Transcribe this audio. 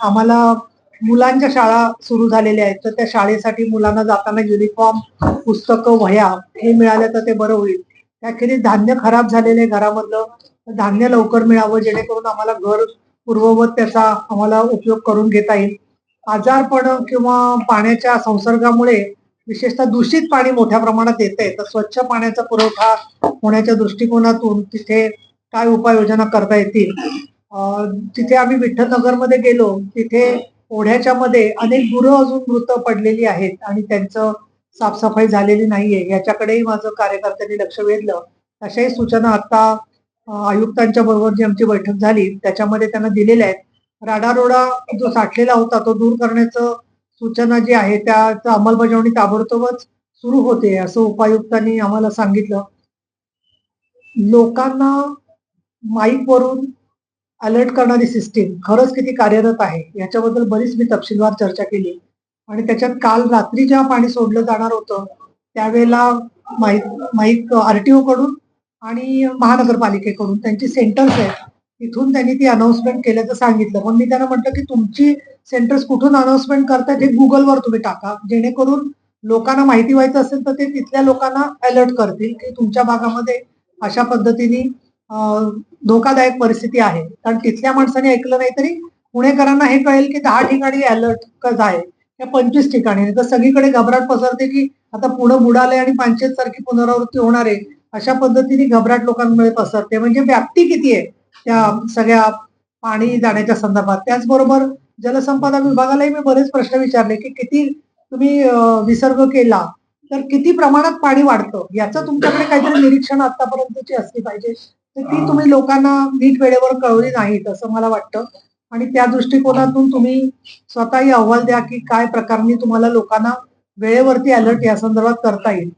आम्हाला मुलांच्या शाळा सुरू झालेल्या आहेत. तर त्या शाळेसाठी मुलांना जाताना युनिफॉर्म पुस्तकं वह्या हे मिळाल्या तर ते बरं होईल. त्याखेरीज धान्य खराब झालेलं आहे घरामधलं. धान्य लवकर मिळावं जेणेकरून आम्हाला घर पूर्ववत त्याचा आम्हाला उपयोग करून घेता येईल. आजारपण किंवा पाण्याच्या संसर्गामुळे विशेषतः दूषित पाणी मोठ्या प्रमाणात येत आहे. तर स्वच्छ पाण्याचा पुरवठा होण्याच्या दृष्टिकोनातून तिथे काय उपाययोजना करता येतील? तिथे आम्ही विठ्ठलनगरमध्ये गेलो. तिथे ओढ्याच्या मध्ये अनेक गुरं अजून मृत पडलेली आहेत आणि त्यांचं साफसफाई झालेली नाहीये. याच्याकडेही माझं कार्यकर्त्यांनी लक्ष वेधलं. अशाही सूचना आता आयुक्तांच्या बरोबर जी आमची बैठक झाली त्याच्यामध्ये त्यांना दिलेल्या आहेत. राडारोडा जो साठलेला होता तो दूर करण्याचं सूचना जी आहे त्याचं अंमलबजावणी ताबडतोबच सुरू होते असं उपायुक्तांनी आम्हाला सांगितलं. लोकांना माईकवरून अलर्ट करणारी सिस्टीम खरंच किती कार्यरत आहे याच्याबद्दल बरीच मी तपशीलवार चर्चा केली. आणि त्याच्यात काल रात्री जेव्हा पाणी सोडलं जाणार होतं त्यावेळेला माहीत माईक आरटीओ कडून आणि महानगरपालिकेकडून त्यांची सेंटर्स आहेत तिथून त्यांनी ती अनाऊन्समेंट केल्याचं सांगितलं. पण मी त्यांना म्हटलं की तुमची सेंटर्स कुठून अनाउन्समेंट करतायत हे गुगलवर तुम्ही टाका. जेणेकरून लोकांना माहिती व्हायचं असेल तर ते तिथल्या लोकांना अलर्ट करतील की तुमच्या भागामध्ये अशा पद्धतीने धोकादायक परिस्थिती आहे. कारण तिथल्या माणसाने ऐकलं नाही तरी पुणेकरांना हे कळेल की दहा ठिकाणी अलर्ट कसं आहे. त्या पंचवीस ठिकाणी. तर सगळीकडे घबराट पसरते की आता पुणे बुडाले आणि पाचशे सारखी पुनरावृत्ती होणार आहे. अशा पद्धतीने घबराट लोकांमध्ये पसरते. म्हणजे व्याप्ती किती आहे त्या सगळ्या पाणी जाण्याच्या संदर्भात? त्याचबरोबर जलसंपदा विभागालाही मी बरेच प्रश्न विचारले की किती तुम्ही विसर्ग केला तर किती प्रमाणात पाणी वाढतं? याचं तुमच्याकडे काहीतरी निरीक्षण आतापर्यंतची असली पाहिजे. तर ती तुम्ही लोकांना नीट वेळेवर कळवली नाहीत असं मला वाटतं. आणि त्या दृष्टिकोनातून तुम्ही स्वतःही अहवाल द्या की काय प्रकारे तुम्हाला लोकांना वेळेवरती अलर्ट या संदर्भात करता येईल.